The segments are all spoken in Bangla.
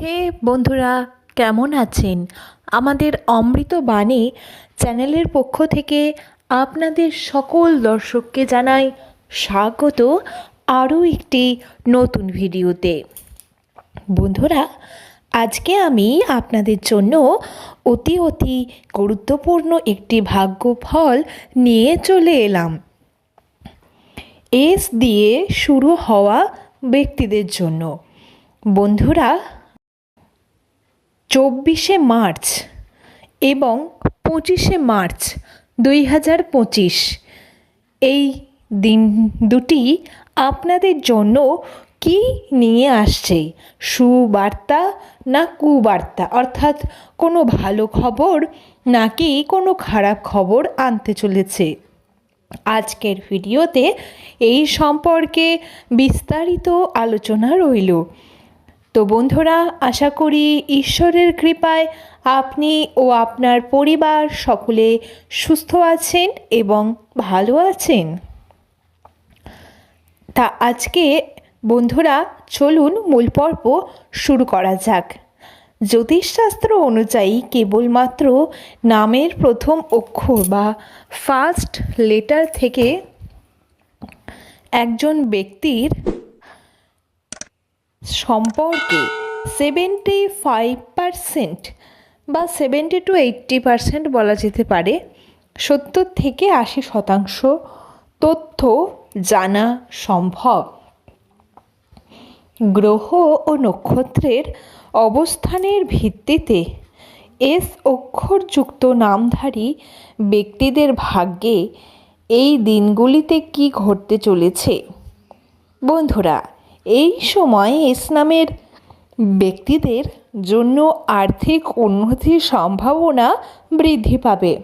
হে বন্ধুরা, কেমন আছেন? আমাদের অমৃত বাণী চ্যানেলের পক্ষ থেকে আপনাদের সকল দর্শককে জানাই স্বাগত আরও একটি নতুন ভিডিওতে। বন্ধুরা, আজকে আমি আপনাদের জন্য অতি অতি গুরুত্বপূর্ণ একটি ভাগ্য ফল নিয়ে চলে এলাম। এস দিয়ে শুরু হওয়া ব্যক্তিদের জন্য। বন্ধুরা চব্বিশে মার্চ এবং পঁচিশে মার্চ দুই হাজার পঁচিশ। এই দিন দুটি আপনাদের জন্য কি নিয়ে আসছে? সুবার্তা না কুবার্তা? অর্থাৎ কোনো ভালো খবর নাকি কোনো খারাপ খবর আনতে চলেছে? আজকের ভিডিওতে এই সম্পর্কে বিস্তারিত আলোচনা রইল। তো বন্ধুরা, আশা করি ঈশ্বরের কৃপায় আপনি ও আপনার পরিবার সকলে সুস্থ আছেন এবং ভালো আছেন। তা আজকে বন্ধুরা, চলুন মূল পর্ব শুরু করা যাক। জ্যোতিষশাস্ত্র অনুযায়ী কেবলমাত্র নামের প্রথম অক্ষর বা ফার্স্ট লেটার থেকে একজন ব্যক্তির সম্পর্কে সেভেন্টি ফাইভ পারসেন্ট বা সেভেন্টি টু এইট্টি পারসেন্ট বলা যেতে পারে। সত্তর থেকে আশি শতাংশ তথ্য জানা সম্ভব। গ্রহ ও নক্ষত্রের অবস্থানের ভিত্তিতে এস অক্ষরযুক্ত নামধারী ব্যক্তিদের ভাগ্যে এই দিনগুলিতে কি ঘটতে চলেছে? বন্ধুরা এই সময় ইসলামের ব্যক্তিদের জন্য আর্থিক উন্নতির সম্ভাবনা বৃদ্ধি পাবে।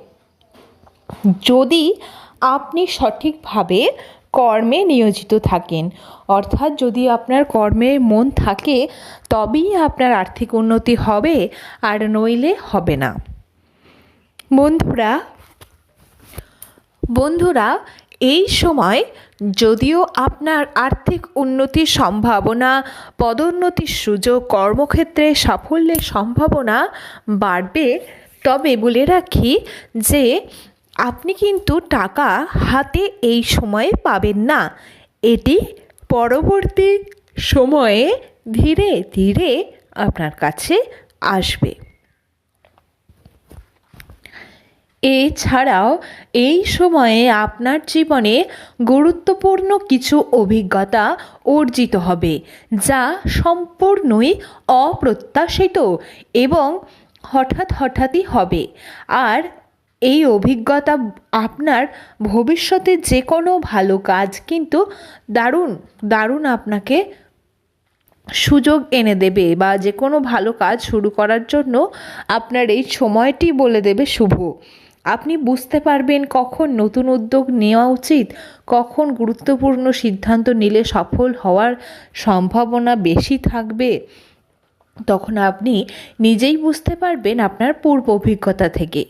যদি আপনি সঠিকভাবে কর্মে নিয়োজিত থাকেন, অর্থাৎ যদি আপনার কর্মে মন থাকে, তবেই আপনার আর্থিক উন্নতি হবে, আর নইলে হবে না। বন্ধুরা বন্ধুরা এই সময় যদিও আপনার আর্থিক উন্নতির সম্ভাবনা, পদোন্নতির সুযোগ, কর্মক্ষেত্রে সাফল্যের সম্ভাবনা বাড়বে, তবে বলে রাখি যে আপনি কিন্তু টাকা হাতে এই সময়ে পাবেন না। এটি পরবর্তী সময়ে ধীরে ধীরে আপনার কাছে আসবে। এছাড়াও এই সময়ে আপনার জীবনে গুরুত্বপূর্ণ কিছু অভিজ্ঞতা অর্জিত হবে, যা সম্পূর্ণই অপ্রত্যাশিত এবং হঠাৎ হঠাৎই হবে। আর এই অভিজ্ঞতা আপনার ভবিষ্যতে যে কোনো ভালো কাজ কিন্তু দারুণ দারুণ আপনাকে সুযোগ এনে দেবে বা যে কোনো ভালো কাজ শুরু করার জন্য আপনার এই সময়টি বলে দেবে শুভ। আপনি বুঝতে পারবেন কখন নতুন উদ্যোগ নেওয়া উচিত, কখন গুরুত্বপূর্ণ সিদ্ধান্ত নিলে সফল হওয়ার সম্ভাবনা বেশি থাকবে। তখন আপনি নিজেই বুঝতে পারবেন আপনার পূর্ব অভিজ্ঞতা থেকে।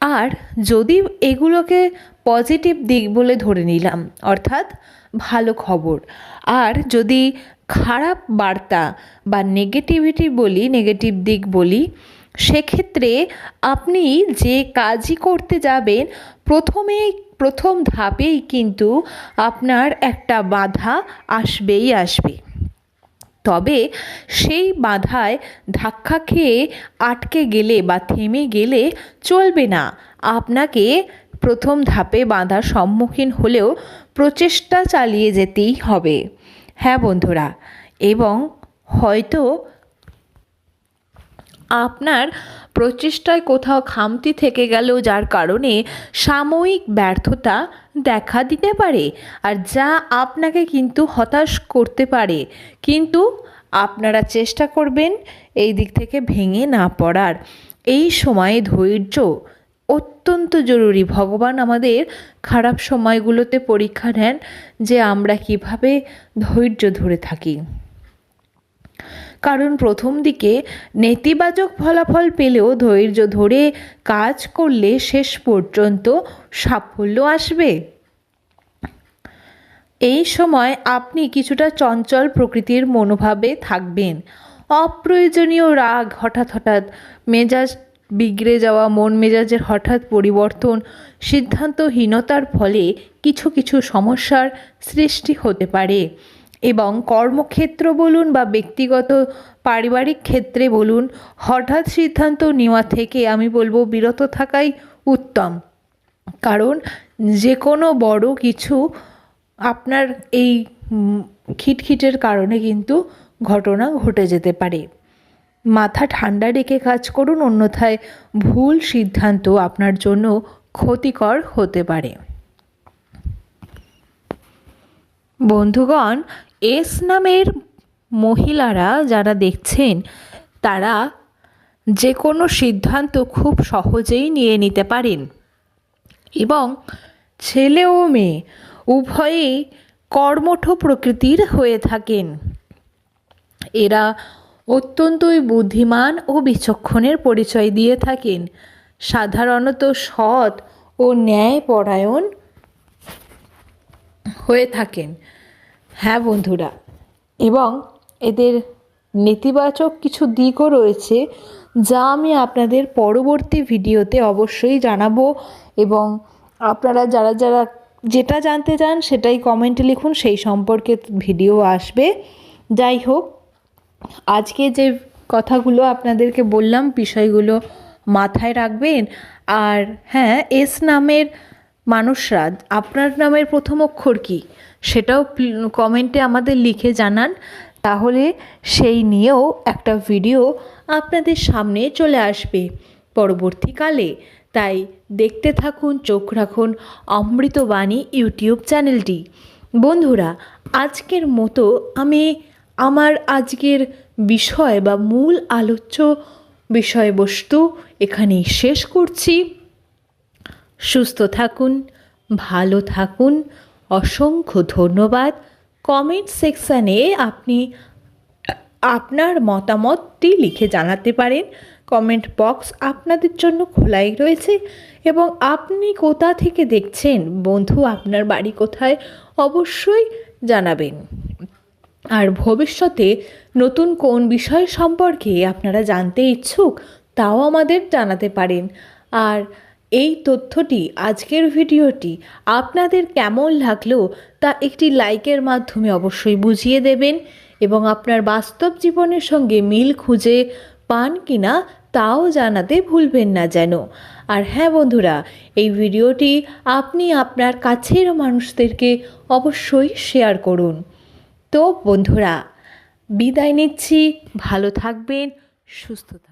আর যদি এগুলোকে পজিটিভ দিক বলে ধরে নিলাম, অর্থাৎ ভালো খবর, আর যদি খারাপ বার্তা বা নেগেটিভিটি বলি, নেগেটিভ দিক বলি সেক্ষেত্রে আপনি যে কাজই করতে যাবেন প্রথমে প্রথম ধাপেই কিন্তু আপনার একটা বাধা আসবেই আসবে। তবে সেই বাধায় ধাক্কা খেয়ে আটকে গেলে বা থেমে গেলে চলবে না। আপনাকে প্রথম ধাপে বাধার সম্মুখীন হলেও প্রচেষ্টা চালিয়ে যেতেই হবে। হ্যাঁ বন্ধুরা, এবং হয়তো আপনার প্রচেষ্টায় কোথাও খামতি থেকে গেল যার কারণে সাময়িক ব্যর্থতা দেখা দিতে পারে আর যা আপনাকে কিন্তু হতাশ করতে পারে। কিন্তু আপনারা চেষ্টা করবেন এই দিক থেকে ভেঙে না পড়ার। এই সময়ে ধৈর্য অত্যন্ত জরুরি। ভগবান আমাদের খারাপ সময়গুলোতে পরীক্ষা নেন যে আমরা কীভাবে ধৈর্য ধরে থাকি। কারণ প্রথম দিকে নেতিবাচক ফলাফল পেলেও ধৈর্য ধরে কাজ করলে শেষ পর্যন্ত সাফল্য আসবে। এই সময় আপনি কিছুটা চঞ্চল প্রকৃতির মনোভাবে থাকবেন। অপ্রয়োজনীয় রাগ হঠাৎ হঠাৎ, মেজাজ বিগড়ে যাওয়া, মন মেজাজের হঠাৎ পরিবর্তন, সিদ্ধান্তহীনতার ফলে কিছু কিছু সমস্যার সৃষ্টি হতে পারে। এবং কর্মক্ষেত্র বলুন বা ব্যক্তিগত পারিবারিক ক্ষেত্রে বলুন, হঠাৎ সিদ্ধান্ত নেওয়া থেকে আমি বলব বিরত থাকাই উত্তম। কারণ যে কোনো বড় কিছু আপনার এই খিটখিটের কারণে কিন্তু ঘটনা ঘটে যেতে পারে। মাথা ঠান্ডা রেখে কাজ করুন, অন্যথায় ভুল সিদ্ধান্ত আপনার জন্য ক্ষতিকর হতে পারে। বন্ধুগণ এস নামের মহিলারা যারা দেখছেন, তারা যে কোনো সিদ্ধান্ত খুব সহজেই নিয়ে নিতে পারেন। এবং ছেলে ও মেয়ে উভয়েই কর্মঠ প্রকৃতির হয়ে থাকেন। এরা অত্যন্তই বুদ্ধিমান ও বিচক্ষণের পরিচয় দিয়ে থাকেন। সাধারণত সৎ ও ন্যায়পরায়ণ হয়ে থাকেন। হ্যাঁ বন্ধুরা, এবং এদের নেতিবাচক কিছু দিকও রয়েছে যা আমি আপনাদের পরবর্তী ভিডিওতে অবশ্যই জানাব এবং আপনারা যারা যারা যেটা জানতে চান সেটাই কমেন্টে লিখুন, সেই সম্পর্কে ভিডিও আসবে। যাই হোক, আজকে যে কথাগুলো আপনাদেরকে বললাম, বিষয়গুলো মাথায় রাখবেন। আর হ্যাঁ এস নামের মানুষরা আপনার নামের প্রথম অক্ষর কী? সেটাও কমেন্টে আমাদের লিখে জানান। তাহলে সেই নিয়েও একটা ভিডিও আপনাদের সামনে চলে আসবে পরবর্তীকালে। তাই দেখতে থাকুন, চোখ রাখুন অমৃতবাণী ইউটিউব চ্যানেলটি। বন্ধুরা, আজকের মতো আমি আমার আজকের বিষয় বা মূল আলোচ্য বিষয়বস্তু এখানেই শেষ করছি। সুস্থ থাকুন, ভালো থাকুন। অসংখ্য ধন্যবাদ। কমেন্ট সেকশানে আপনি আপনার মতামতটি লিখে জানাতে পারেন। কমেন্ট বক্স আপনাদের জন্য খোলাই রয়েছে এবং আপনি কোথা থেকে দেখছেন? বন্ধু, আপনার বাড়ি কোথায়? অবশ্যই জানাবেন। আর ভবিষ্যতে নতুন কোন বিষয় সম্পর্কে আপনারা জানতে ইচ্ছুক, তাও আমাদের জানাতে পারেন। আর এই তথ্যটি আজকের ভিডিওটি আপনাদের কেমন লাগল তা একটি লাইকের মাধ্যমে অবশ্যই বুঝিয়ে দেবেন এবং আপনার বাস্তব জীবনের সঙ্গে মিল খুঁজে পান কিনা তাও জানাতে ভুলবেন না যেন। আর হ্যাঁ বন্ধুরা, এই ভিডিওটি আপনি আপনার কাছের মানুষদেরকে অবশ্যই শেয়ার করুন। তো বন্ধুরা, বিদায় নিচ্ছি, ভালো থাকবেন, সুস্থ থাকবেন।